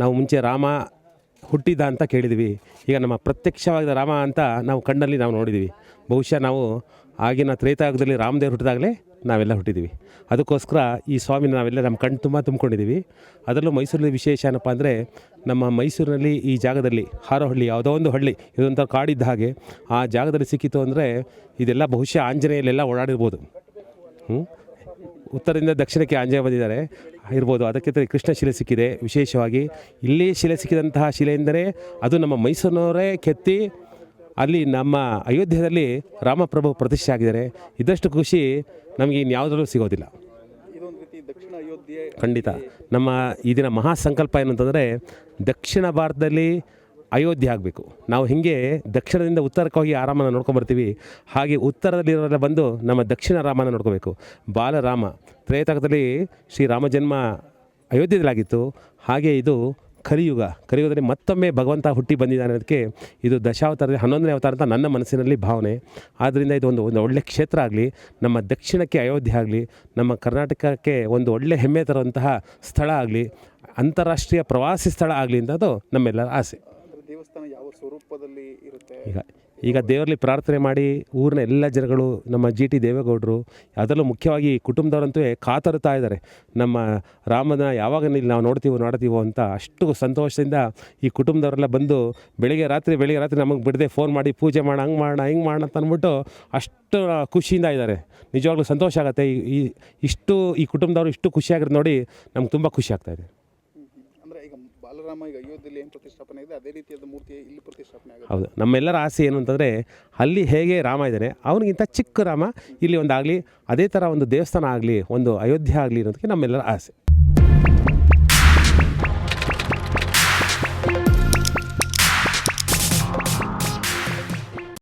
ನಾವು ಮುಂಚೆ ರಾಮ ಹುಟ್ಟಿದ ಅಂತ ಕೇಳಿದ್ವಿ. ಈಗ ನಮ್ಮ ಪ್ರತ್ಯಕ್ಷವಾದ ರಾಮ ಅಂತ ನಾವು ಕಣ್ಣಲ್ಲಿ ನಾವು ನೋಡಿದ್ದೀವಿ ಬಹುಶಃ ನಾವು ಆಗಿನ ತ್ರೇತಾಯುಗದಲ್ಲಿ ರಾಮದೇವ್ರು ಹುಟ್ಟಿದಾಗಲೇ ನಾವೆಲ್ಲ ಹುಟ್ಟಿದ್ವಿ. ಅದಕ್ಕೋಸ್ಕರ ಈ ಸ್ವಾಮಿನ ನಾವೆಲ್ಲ ನಮ್ಮ ಕಣ್ಣು ತುಂಬ ತುಂಬಿಕೊಂಡಿದ್ದೀವಿ ಅದರಲ್ಲೂ ಮೈಸೂರಲ್ಲಿ ವಿಶೇಷ ಏನಪ್ಪ ಅಂದರೆ ನಮ್ಮ ಮೈಸೂರಿನಲ್ಲಿ ಈ ಜಾಗದಲ್ಲಿ ಹಾರೋಹಳ್ಳಿ ಯಾವುದೋ ಒಂದು ಹಳ್ಳಿ, ಇದೊಂಥರ ಕಾಡಿದ್ದ ಹಾಗೆ ಆ ಜಾಗದಲ್ಲಿ ಸಿಕ್ಕಿತು ಅಂದರೆ ಇದೆಲ್ಲ ಬಹುಶಃ ಆಂಜನೇಯಲ್ಲೆಲ್ಲ ಓಡಾಡಿರ್ಬೋದು. ಹ್ಞೂ ಉತ್ತರದಿಂದ ದಕ್ಷಿಣಕ್ಕೆ ಆಂಜನೇಯ ಬಂದಿದ್ದಾರೆ. ಇರ್ಬೋದು, ಅದಕ್ಕೆ ಕೃಷ್ಣ ಶಿಲೆ ಸಿಕ್ಕಿದೆ. ವಿಶೇಷವಾಗಿ ಇಲ್ಲಿ ಶಿಲೆ ಸಿಕ್ಕಿದಂತಹ ಶಿಲೆ ಎಂದರೆ ಅದು ನಮ್ಮ ಮೈಸೂರಿನವರೇ ಕೆತ್ತಿ, ಅಲ್ಲಿ ನಮ್ಮ ಅಯೋಧ್ಯೆಯಲ್ಲಿ ರಾಮಪ್ರಭು ಪ್ರತಿಷ್ಠೆ ಆಗಿದ್ದಾರೆ. ಇದಷ್ಟು ಖುಷಿ ನಮಗೆ ಇನ್ಯಾವುದರಲ್ಲೂ ಸಿಗೋದಿಲ್ಲ. ದಕ್ಷಿಣ ಅಯೋಧ್ಯೆ ಖಂಡಿತ. ನಮ್ಮ ಈ ದಿನ ಮಹಾ ಸಂಕಲ್ಪ ಏನಂತಂದರೆ ದಕ್ಷಿಣ ಭಾರತದಲ್ಲಿ ಅಯೋಧ್ಯೆ ಆಗಬೇಕು. ನಾವು ಹೀಗೆ ದಕ್ಷಿಣದಿಂದ ಉತ್ತರಕ್ಕೆ ಹೋಗಿ ಆ ರಾಮನ ನೋಡ್ಕೊಂಬರ್ತೀವಿ. ಹಾಗೆ ಉತ್ತರದಲ್ಲಿರೋರೆಲ್ಲ ಬಂದು ನಮ್ಮ ದಕ್ಷಿಣ ರಾಮನ ನೋಡ್ಕೋಬೇಕು. ಬಾಲರಾಮ ತ್ರೇತಾಯುಗದಲ್ಲಿ ಶ್ರೀರಾಮ ಜನ್ಮ ಅಯೋಧ್ಯೆಯಲ್ಲಾಗಿತ್ತು. ಹಾಗೆ ಇದು ಕಲಿಯುಗ. ಕಲಿಯುಗದಲ್ಲಿ ಮತ್ತೊಮ್ಮೆ ಭಗವಂತ ಹುಟ್ಟಿ ಬಂದಿದ್ದಾನೆ ಅದಕ್ಕೆ ಇದು ದಶಾವತಾರದಲ್ಲಿ ಹನ್ನೊಂದನೇ ಅವತಾರ ಅಂತ ನನ್ನ ಮನಸ್ಸಿನಲ್ಲಿ ಭಾವನೆ. ಆದ್ದರಿಂದ ಇದು ಒಂದು ಒಂದು ಒಳ್ಳೆಯ ಕ್ಷೇತ್ರ ಆಗಲಿ, ನಮ್ಮ ದಕ್ಷಿಣಕ್ಕೆ ಅಯೋಧ್ಯೆ ಆಗಲಿ, ನಮ್ಮ ಕರ್ನಾಟಕಕ್ಕೆ ಒಂದು ಒಳ್ಳೆ ಹೆಮ್ಮೆ ತರುವಂತಹ ಸ್ಥಳ ಆಗಲಿ, ಅಂತಾರಾಷ್ಟ್ರೀಯ ಪ್ರವಾಸಿ ಸ್ಥಳ ಆಗಲಿ ಅಂತದ್ದು ನಮ್ಮೆಲ್ಲರ ಆಸೆ. ಸ್ವರೂಪದಲ್ಲಿ ಇರುತ್ತೆ. ಈಗ ಈಗ ದೇವರಲ್ಲಿ ಪ್ರಾರ್ಥನೆ ಮಾಡಿ ಊರಿನ ಎಲ್ಲ ಜನಗಳು, ನಮ್ಮ ಜಿ ಟಿ ದೇವೇಗೌಡರು, ಅದರಲ್ಲೂ ಮುಖ್ಯವಾಗಿ ಕುಟುಂಬದವರಂತೂ ಕಾತರುತ್ತಾ ಇದ್ದಾರೆ. ನಮ್ಮ ರಾಮನ ಯಾವಾಗ ಇಲ್ಲಿ ನಾವು ನೋಡ್ತೀವೋ ನೋಡ್ತೀವೋ ಅಂತ ಅಷ್ಟು ಸಂತೋಷದಿಂದ ಈ ಕುಟುಂಬದವರೆಲ್ಲ ಬಂದು ಬೆಳಿಗ್ಗೆ ರಾತ್ರಿ ಬೆಳಿಗ್ಗೆ ರಾತ್ರಿ ನಮಗೆ ಬಿಡದೆ ಫೋನ್ ಮಾಡಿ ಪೂಜೆ ಮಾಡೋಣ ಹಂಗೆ ಮಾಡೋಣ ಹಿಂಗೆ ಮಾಡೋಣ ಅಂತ ಅಂದ್ಬಿಟ್ಟು ಅಷ್ಟು ಖುಷಿಯಿಂದ ಇದ್ದಾರೆ. ನಿಜವಾಗ್ಲೂ ಸಂತೋಷ ಆಗುತ್ತೆ. ಈ ಇಷ್ಟು ಈ ಕುಟುಂಬದವರು ಇಷ್ಟು ಖುಷಿಯಾಗಿರೋದು ನೋಡಿ ನಮ್ಗೆ ತುಂಬ ಖುಷಿ ಆಗ್ತಾ ಇದೆ. ಅಂದ್ರೆ ಬಾಲರಾಮ ಈಗ ಅಯೋಧ್ಯೆಯಲ್ಲಿ ಏನು ಪ್ರತಿಷ್ಠಾಪನೆ ಇದೆ, ಅದೇ ರೀತಿಯಾದ ಮೂರ್ತಿ ಇಲ್ಲಿ ಪ್ರತಿಷ್ಠಾಪನೆ ಆಗುತ್ತೆ. ಹೌದು. ನಮ್ಮೆಲ್ಲರ ಆಸೆ ಏನು ಅಂತಂದರೆ, ಅಲ್ಲಿ ಹೇಗೆ ರಾಮ ಇದ್ದಾನೆ ಅವನಿಗಿಂತ ಚಿಕ್ಕ ರಾಮ, ಇಲ್ಲಿ ಒಂದಾಗಲಿ, ಅದೇ ಥರ ಒಂದು ದೇವಸ್ಥಾನ ಆಗಲಿ, ಒಂದು ಅಯೋಧ್ಯೆ ಆಗಲಿ ಅನ್ನೋದಕ್ಕೆ ನಮ್ಮೆಲ್ಲರ ಆಸೆ.